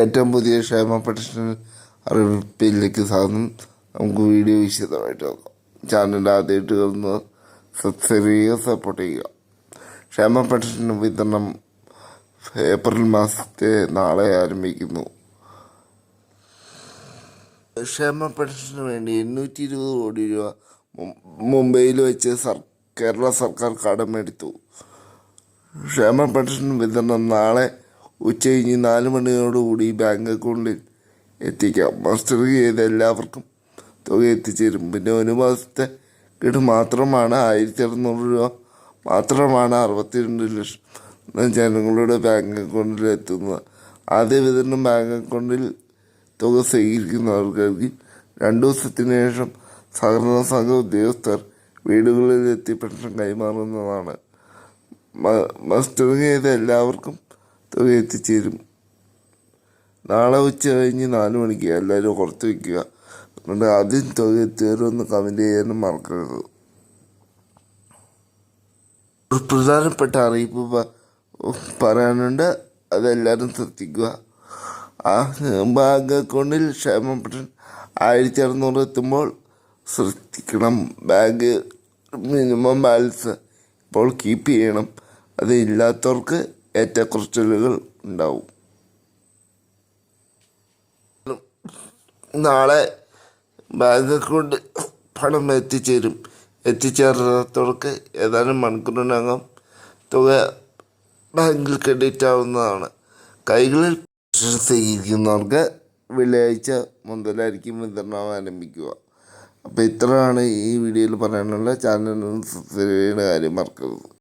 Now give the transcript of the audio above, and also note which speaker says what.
Speaker 1: ഏറ്റവും പുതിയ ക്ഷേമ പെൻഷൻ അറിയിപ്പിലേക്ക് സാധനം. നമുക്ക് വീഡിയോ വിശദമായിട്ട് നോക്കാം. ചാനൽ ആദ്യമായിട്ട് കയറുന്നത് സബ്സ്ക്രൈബ് ചെയ്യുക സപ്പോർട്ട് ചെയ്യുക. ക്ഷേമ പെൻഷൻ വിതരണം ഏപ്രിൽ മാസത്തെ നാളെ ആരംഭിക്കുന്നു. ക്ഷേമ പെൻഷന് വേണ്ടി എണ്ണൂറ്റി ഇരുപത് കോടി രൂപ മുംബൈയിൽ വെച്ച് സർ കേരള സർക്കാർ കടമെടുത്തു. ക്ഷേമ പെൻഷൻ വിതരണം നാളെ ഉച്ചകഴിഞ്ഞ് നാല് മണിയോടുകൂടി ബാങ്ക് അക്കൗണ്ടിൽ എത്തിക്കാം. മാസ്റ്റർ ചെയ്ത് എല്ലാവർക്കും തുക എത്തിച്ചേരും. പിന്നെ ഒരു മാസത്തെ ഗഡു മാത്രമാണ് ആയിരത്തി അറുന്നൂറ് രൂപ മാത്രമാണ് അറുപത്തിരണ്ട് ലക്ഷം ജനങ്ങളുടെ ബാങ്ക് അക്കൗണ്ടിൽ എത്തുന്നത്. ആദ്യ വിതരണം ബാങ്ക് അക്കൗണ്ടിൽ തുക സ്വീകരിക്കുന്നവർക്ക് രണ്ടു ദിവസത്തിന് ശേഷം സഹകരണ സംഘ ഉദ്യോഗസ്ഥർ വീടുകളിൽ എത്തി പെൻഷൻ കൈമാറുന്നതാണ്. മസ്റ്ററിങ് ചെയ്ത എല്ലാവർക്കും തുക എത്തിച്ചേരും. നാളെ ഉച്ച കഴിഞ്ഞ് നാല് മണിക്ക് എല്ലാവരും കുറച്ച് വയ്ക്കുക അതുകൊണ്ട് ആദ്യം തുക എത്തിയവരൊന്ന് കമന്റ് ചെയ്യാനും മറക്കരുത്. ഒരു പ്രധാനപ്പെട്ട അറിയിപ്പ് പറയാനുണ്ട്. അതെല്ലാവരും ശ്രദ്ധിക്കുക. ആ ബാങ്ക് അക്കൗണ്ടിൽ ക്ഷേമ പെൻഷൻ ആയിരത്തി അറുന്നൂറ് എത്തുമ്പോൾ ശ്രദ്ധിക്കണം. ബാങ്ക് മിനിമം ബാലൻസ് ഇപ്പോൾ കീപ്പ് ചെയ്യണം. അത് ഇല്ലാത്തവർക്ക് ഏറ്റക്കുറച്ചിലുകൾ ഉണ്ടാവും. നാളെ ബാങ്ക് അക്കൗണ്ട് പണം എത്തിച്ചേരും. എത്തിച്ചേർന്നിടത്തോടൊക്കെ ഏതാനും മണിക്കൂറിനകം തുക ബാങ്കിൽ ക്രെഡിറ്റ് ആവുന്നതാണ്. കൈകളിൽ സ്വീകരിക്കുന്നവർക്ക് വെള്ളിയാഴ്ച മുതലായിരിക്കും വിതരണം ആരംഭിക്കുക. അപ്പോൾ ഇത്രയാണ് ഈ വീഡിയോയിൽ പറയാനുള്ള ചാനലിന് സബ്സ്ക്രൈബ് ചെയ്യുന്ന കാര്യം മറക്കരുത്.